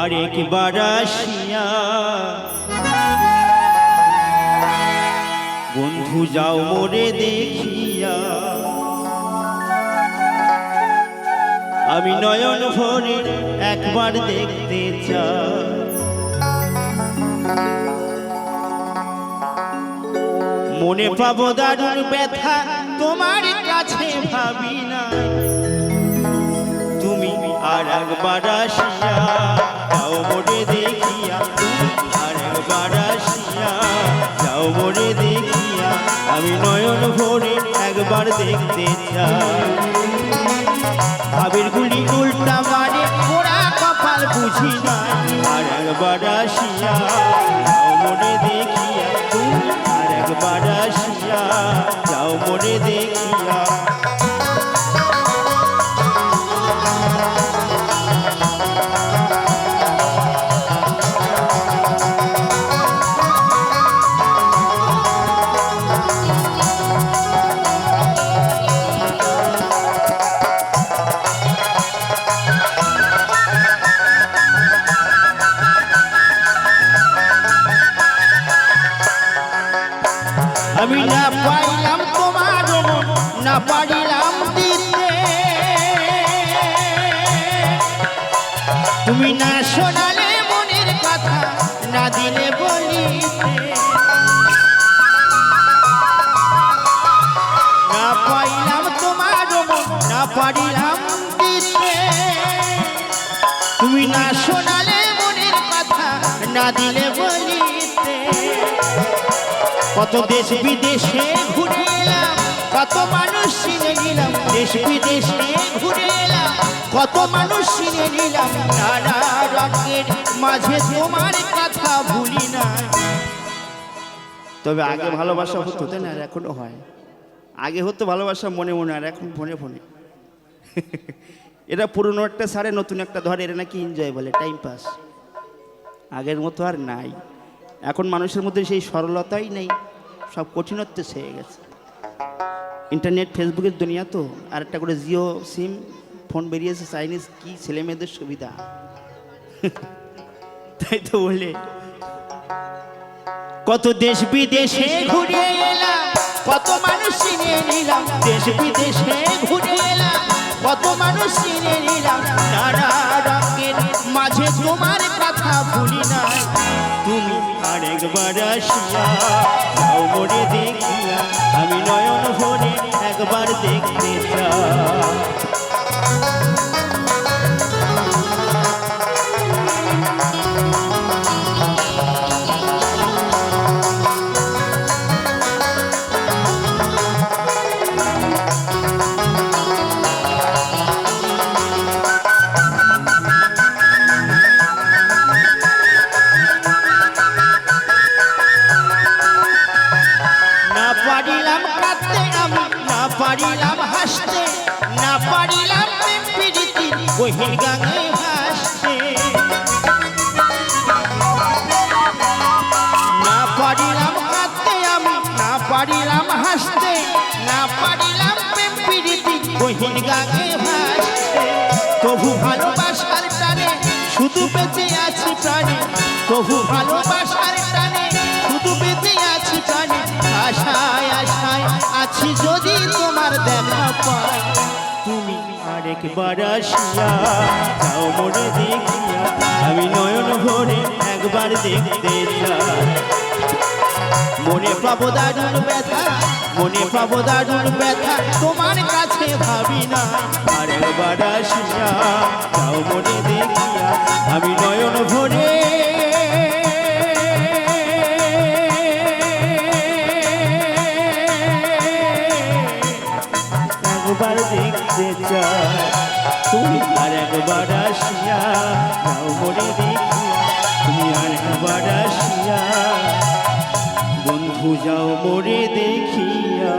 আরেকবার আসিয়া বন্ধু যাও মোরে দেখিয়া। আমি নয়ন ভরে একবার দেখতে চাই। মনে পাবো দারুণ ব্যথা, তোমার কাছে ভাবি না তুমি আর একবার আসিয়া, যাও মোরে দেখিয়া, আর একবার আসিয়া, যাও মোরে দেখিয়া, আমি নয়ন ভরে একবার দেখতে চাই। ভাবের গুলি উল্টা মারে পোড়া কপাল বুঝি না। আর একবার আসিয়া, যাও মনে দেখিয়া, আর একবার আসিয়া, যাও মনে দেখিয়া আমি না পাইলাম তোমার না পারিলাম দিতে। তুমি না শোনালে মনের কথা, না দিলে বলিতে। না পাইলাম তোমার না পারিলাম দিতে। তুমি না শোনালে মনের কথা, না দিলে বলিতে। কত দেশ বিদেশে ঘুরে এলাম, কত মানুষ চিনে নিলাম, দেশ বিদেশে ঘুরে এলাম, কত মানুষ চিনে নিলাম, নানা রঙের মাঝে তোমার কথা ভুলি না। তবে আগে ভালোবাসা হতো, তাই না? এখনও হয়। আগে হতো ভালোবাসা, মনে মনে, আর এখন ফোনে ফোনে। এটা পুরনো একটা সারে, নতুন একটা ধরে, এটা নাকি এনজয় বলে টাইম পাস আগের মতো আর নাই। এখন মানুষের মধ্যে সেই সরলতাই নেই, সব কঠিনত্ব ছেয়ে গেছে। ইন্টারনেট, ফেসবুকের দুনিয়া তো, আর একটা করে জিও সিম, ফোন বেরিয়েছে, চাইনিজ কি ছেলে মেয়েদের সুবিধা? তাই তো বলে কত দেশ বিদেশে ঘুরে এলাম, কত মানুষ চিনে নিলাম, দেশ বিদেশে ঘুরে এলাম, কত মানুষ চিনে নিলাম, নানা রঙের মাঝে তোমার কথা ভুলি না আরেকবার আসিয়া মোরে দেখিয়া পারিলাম হাসতে, না পারিলাম বহির গাঙে হাসতে। না পারিলাম কাঁদতে আমি, না পারিলাম হাসতে, না পারিলাম প্রীতি বহির গাঙে ভাসতে তবু ভালোবাসার টানে, শুধু বেঁচে আছি প্রাণে, তবু ভালোবাসার আরেকবার আসিয়া যাও মনে দেখিয়া, আমি নয়ন ভরে একবার দেখতে মনে পাবো দারুণ ব্যথা, মনে পাবো দারুণ ব্যথা, তোমার কাছে ভাবি না। আরেকবার আসিয়া যাও মনে দেখিয়া, আমি নয়ন ভরে একবার দেখতে চাই তুমি আর একবার আসিয়া যাও দেখিয়া তুমি আর একবার আসিয়া, বন্ধু যাও মরে দেখিয়া।